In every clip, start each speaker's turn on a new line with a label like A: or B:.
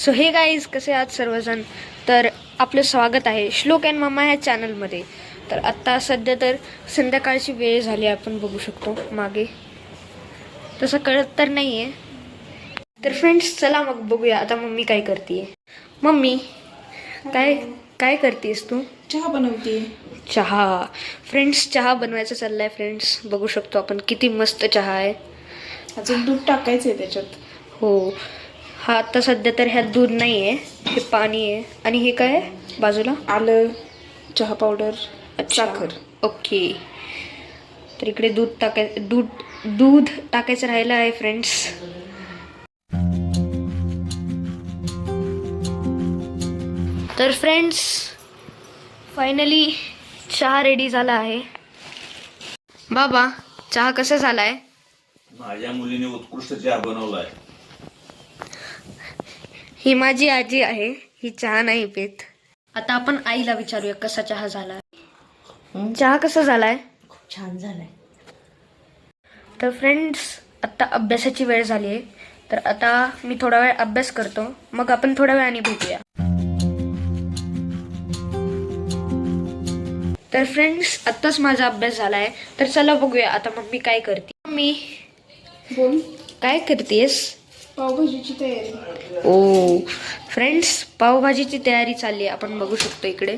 A: So हे guys कसे आहात सर्वजण? तर आपलं स्वागत आहे श्लोक अँड मम्मा ह्या चॅनलमध्ये. तर आत्ता सध्या तर संध्याकाळची वेळ झाली आपण बघू शकतो मागे. तसं कळत तर नाही आहे तर फ्रेंड्स चला मग बघूया आता मम्मी काय करते मम्मी काय काय करतेस तू?
B: चहा बनवते
A: चहा. फ्रेंड्स चहा बनवायचा चाललाय फ्रेंड्स बघू शकतो आपण किती मस्त चहा आहे.
B: अजून दूध टाकायचंय त्याच्यात.
A: हो. हा आता सध्या तर ह्यात दूध नाही आहे हे पाणी आहे आणि हे काय आहे बाजूला?
B: आलं चहा पावडर
A: अच्छा.
B: साखर.
A: ओके. तर इकडे दूध टाकाय दूध दूध टाकायचं राहिलं आहे फ्रेंड्स तर फ्रेंड्स फायनली चहा रेडी झाला आहे. बाबा चहा कसा झाला आहे
C: माझ्या मुलीने उत्कृष्ट चहा बनवलाय.
A: ही माझी आजी आहे. ही चहा नाही पित. आता आपण आईला विचारूया कसा चहा झाला चहा कसा झालाय?
D: छान झालंय.
A: तर फ्रेंड्स आता अभ्यासाची वेळ झाली आहे तर आता मी थोडा वेळ अभ्यास करतो. मग आपण थोड्या वेळाने भेटूया. तर फ्रेंड्स आत्ताच माझा अभ्यास झालाय. तर चला बघूया आता मम्मी काय करते. मम्मी.
B: बोल.
A: काय करतेस?
B: पावभाजीची तयारी.
A: ओ फ्रेंड्स पावभाजीची तयारी चालली आहे. आपण बघू शकतो इकडे.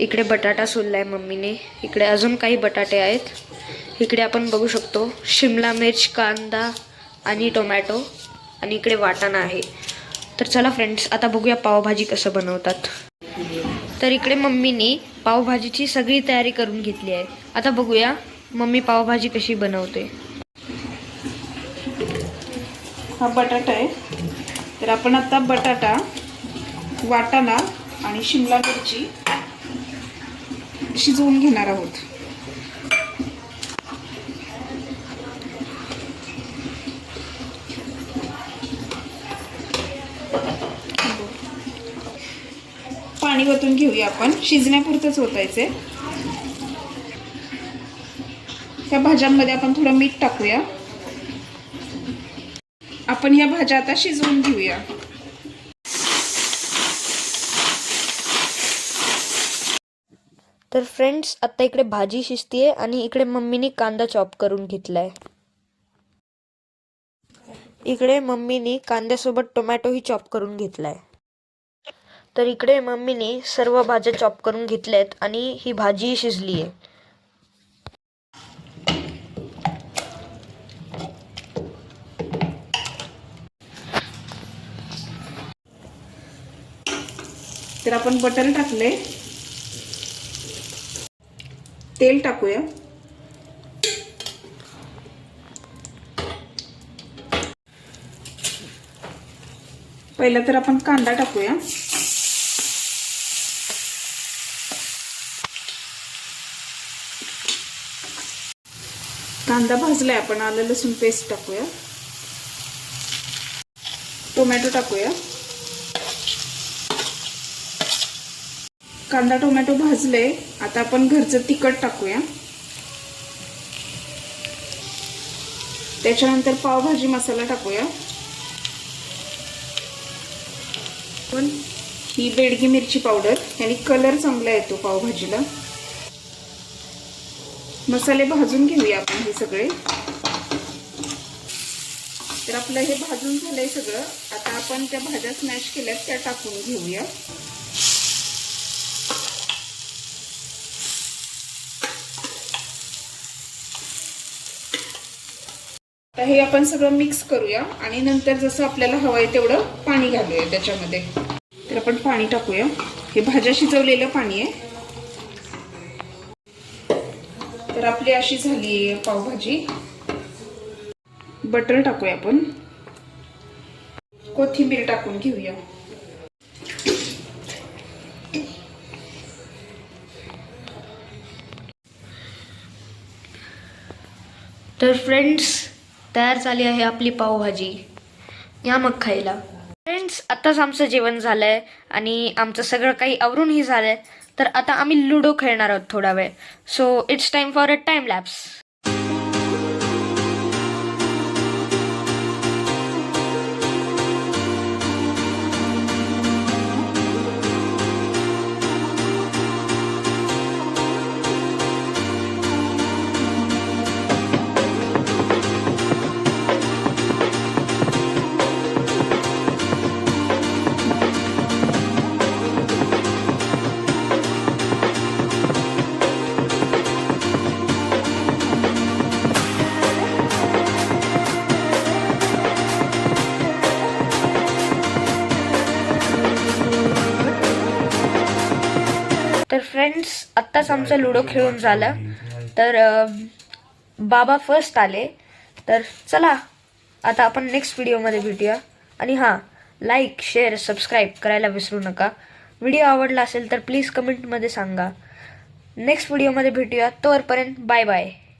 A: इकडे बटाटा सोलला आहे मम्मीने. इकडे अजून काही बटाटे आहेत. इकडे आपण बघू शकतो शिमला मिर्च कांदा आणि टोमॅटो आणि इकडे वाटाणा आहे. तर चला फ्रेंड्स आता बघूया पावभाजी कसं बनवतात. तर इकडे मम्मीने पावभाजीची सगळी तयारी करून घेतली आहे. आता बघूया मम्मी पावभाजी कशी बनवते.
B: हा बटाटा आहे. तर आपण आता बटाटा वाटाणा आणि शिमला मिरची शिजवून घेणार आहोत. पाणी वतून घेऊया आपण. शिजण्यापुरतंच ओतायचे त्या भाज्यांमध्ये आपण थोडं मीठ टाकूया. आपण या भाज्या आता शिजवून घेऊया.
A: तर फ्रेंड्स आता इकडे भाजी शिजतीये आणि इकडे मम्मीने कांदा चॉप करून घेतलाय. इकडे मम्मीने कांद्यासोबत टोमॅटोही चॉप करून घेतलाय. तर इकडे मम्मीने सर्व भाज्या चॉप करून घेतल्यात आणि ही भाजी शिजली आहे
B: तर आपण बटर टाकले तेल टाकूया. पहिला तर आपण कांदा टाकूया. कांदा भाजलाय आपण आलं लसूण पेस्ट टाकूया. टोमॅटो टाकूया. कांदा टोमॅटो भाजले आता आपण घरचं तिखट टाकूया. त्याच्यानंतर पावभाजी मसाला टाकूया. पण ही बेडगी मिरची पावडर याने कलर चांगला येतो पावभाजीला. मसाले भाजून घेऊया आपण हे सगळे. तर आपलं हे भाजून झालंय सगळं. आता आपण त्या भाज्या स्मॅश केल्यात त्या टाकून घेऊया. आता हे आपण सगळं मिक्स करूया आणि नंतर जसं आपल्याला हवं आहे तेवढं पाणी घालूया त्याच्यामध्ये. तर आपण पाणी टाकूया. हे भाज्या शिजवलेलं पाणी आहे. तर आपली अशी झाली आहे पावभाजी. बटर टाकूया आपण. कोथिंबीर टाकून घेऊया.
A: तर फ्रेंड्स तयार झाली आहे आपली पावभाजी. या मग खायला. फ्रेंड्स आत्ताच आमचं जेवण झालंय आणि आमचं सगळं काही आवरूनही झालंय. तर आता आम्ही लुडो खेळणार आहोत थोडा वेळ. So it's time for a time lapse friends आत्ताच आमचं लुडो खेळून झालं. तर बाबा फर्स्ट आले. तर चला आता आपण नेक्स्ट व्हिडिओमध्ये भेटूया. आणि हां लाईक शेअर सबस्क्राईब करायला विसरू नका. व्हिडिओ आवडला असेल तर प्लीज कमेंटमध्ये सांगा. नेक्स्ट व्हिडिओमध्ये भेटूया. तोवरपर्यंत बाय बाय